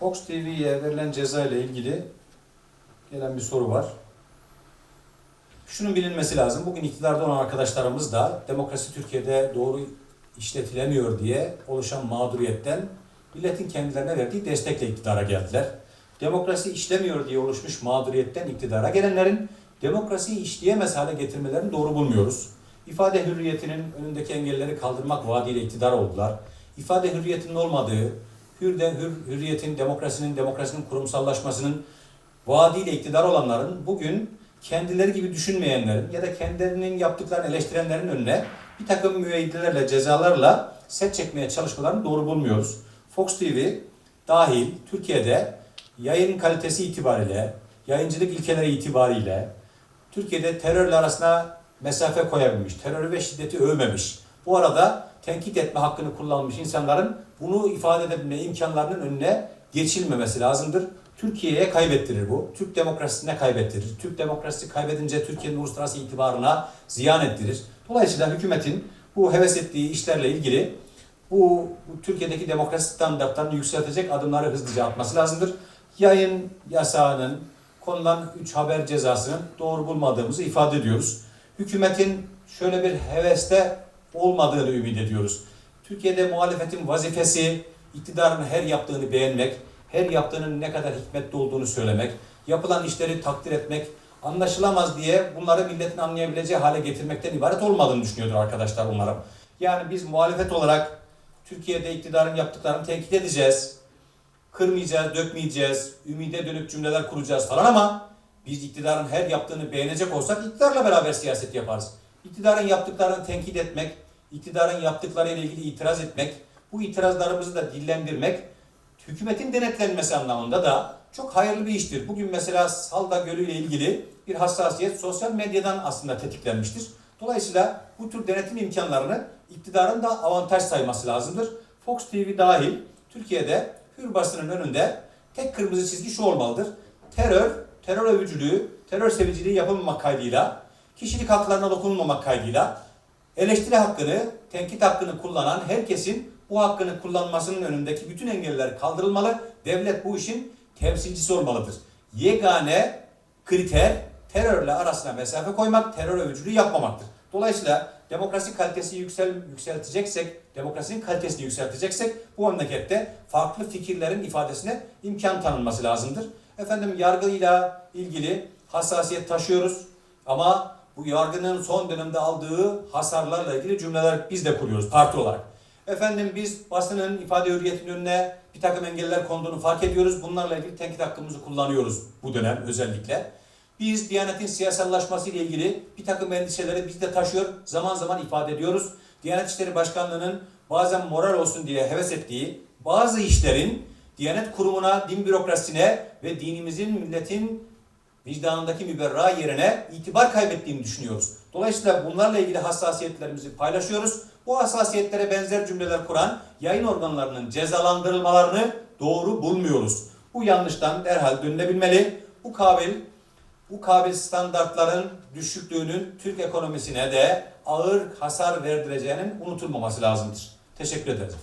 Fox TV'ye verilen ceza ile ilgili gelen bir soru var. Şunun bilinmesi lazım. Bugün iktidarda olan arkadaşlarımız da demokrasi Türkiye'de doğru işletilemiyor diye oluşan mağduriyetten milletin kendilerine verdiği destekle iktidara geldiler. Demokrasi işlemiyor diye oluşmuş mağduriyetten iktidara gelenlerin demokrasiyi işleyemez hale getirmelerini doğru bulmuyoruz. İfade hürriyetinin önündeki engelleri kaldırmak vaadiyle iktidar oldular. İfade hürriyetinin olmadığı, hürde, hür, hürriyetin, demokrasinin, demokrasinin kurumsallaşmasının vaadiyle iktidar olanların bugün kendileri gibi düşünmeyenlerin ya da kendilerinin yaptıklarını eleştirenlerin önüne bir takım müeyyidelerle, cezalarla set çekmeye çalışmalarını doğru bulmuyoruz. Fox TV dahil Türkiye'de yayın kalitesi itibariyle, yayıncılık ilkeleri itibariyle Türkiye'de terörle arasına mesafe koyabilmiş, terörü ve şiddeti övmemiş. Bu arada tenkit etme hakkını kullanmış insanların bunu ifade edebilme imkanlarının önüne geçilmemesi lazımdır. Türkiye'ye kaybettirir bu. Türk demokrasisine kaybettirir. Türk demokrasisi kaybedince Türkiye'nin uluslararası itibarına ziyan ettirir. Dolayısıyla hükümetin bu heves ettiği işlerle ilgili bu, bu Türkiye'deki demokrasi standartlarını yükseltecek adımları hızlıca atması lazımdır. Yayın yasağının konulan 3 haber cezasının doğru bulmadığımızı ifade ediyoruz. Hükümetin şöyle bir heveste olmadığını ümit ediyoruz. Türkiye'de muhalefetin vazifesi iktidarın her yaptığını beğenmek, her yaptığının ne kadar hikmetli olduğunu söylemek, yapılan işleri takdir etmek, anlaşılamaz diye bunları milletin anlayabileceği hale getirmekten ibaret olmadığını düşünüyordur arkadaşlar umarım. Yani biz muhalefet olarak Türkiye'de iktidarın yaptıklarını tenkit edeceğiz. Kırmayacağız, dökmeyeceğiz, ümide dönük cümleler kuracağız falan ama biz iktidarın her yaptığını beğenecek olsak iktidarla beraber siyaset yaparız. İktidarın yaptıklarını tenkit etmek, iktidarın yaptıklarıyla ilgili itiraz etmek, bu itirazlarımızı da dillendirmek hükümetin denetlenmesi anlamında da çok hayırlı bir iştir. Bugün mesela Salda Gölü ile ilgili bir hassasiyet sosyal medyadan aslında tetiklenmiştir. Dolayısıyla bu tür denetim imkanlarını iktidarın da avantaj sayması lazımdır. Fox TV dahil Türkiye'de hür basının önünde tek kırmızı çizgi şu olmalıdır. Terör, terör övücülüğü, terör seviciliği yapılmamak kaydıyla, kişilik haklarına dokunulmamak kaydıyla eleştiri hakkını, tenkit hakkını kullanan herkesin bu hakkını kullanmasının önündeki bütün engeller kaldırılmalı. Devlet bu işin temsilcisi olmalıdır. Yegane kriter terörle arasına mesafe koymak, terör övücülüğü yapmamaktır. Dolayısıyla demokrasi kalitesi yüksel, yükselteceksek, demokrasinin kalitesini yükselteceksek bu memlekette farklı fikirlerin ifadesine imkan tanınması lazımdır. Efendim yargıyla ilgili hassasiyet taşıyoruz ama bu yargının son dönemde aldığı hasarlarla ilgili cümleler biz de kuruyoruz parti olarak. Efendim biz basının ifade hürriyetinin önüne bir takım engeller konduğunu fark ediyoruz. Bunlarla ilgili tenkit hakkımızı kullanıyoruz bu dönem özellikle. Biz Diyanet'in siyasallaşması ile ilgili bir takım endişeleri biz de taşıyor, zaman zaman ifade ediyoruz. Diyanet İşleri Başkanlığı'nın bazen moral olsun diye heves ettiği bazı işlerin Diyanet Kurumu'na, din bürokrasisine ve dinimizin, milletin vicdanındaki müberra yerine itibar kaybettiğini düşünüyoruz. Dolayısıyla bunlarla ilgili hassasiyetlerimizi paylaşıyoruz. Bu hassasiyetlere benzer cümleler kuran yayın organlarının cezalandırılmalarını doğru bulmuyoruz. Bu yanlıştan derhal dönülebilmeli. Bu kabil bu kabil standartların düşüklüğünün Türk ekonomisine de ağır hasar verdireceğinin unutulmaması lazımdır. Teşekkür ederiz.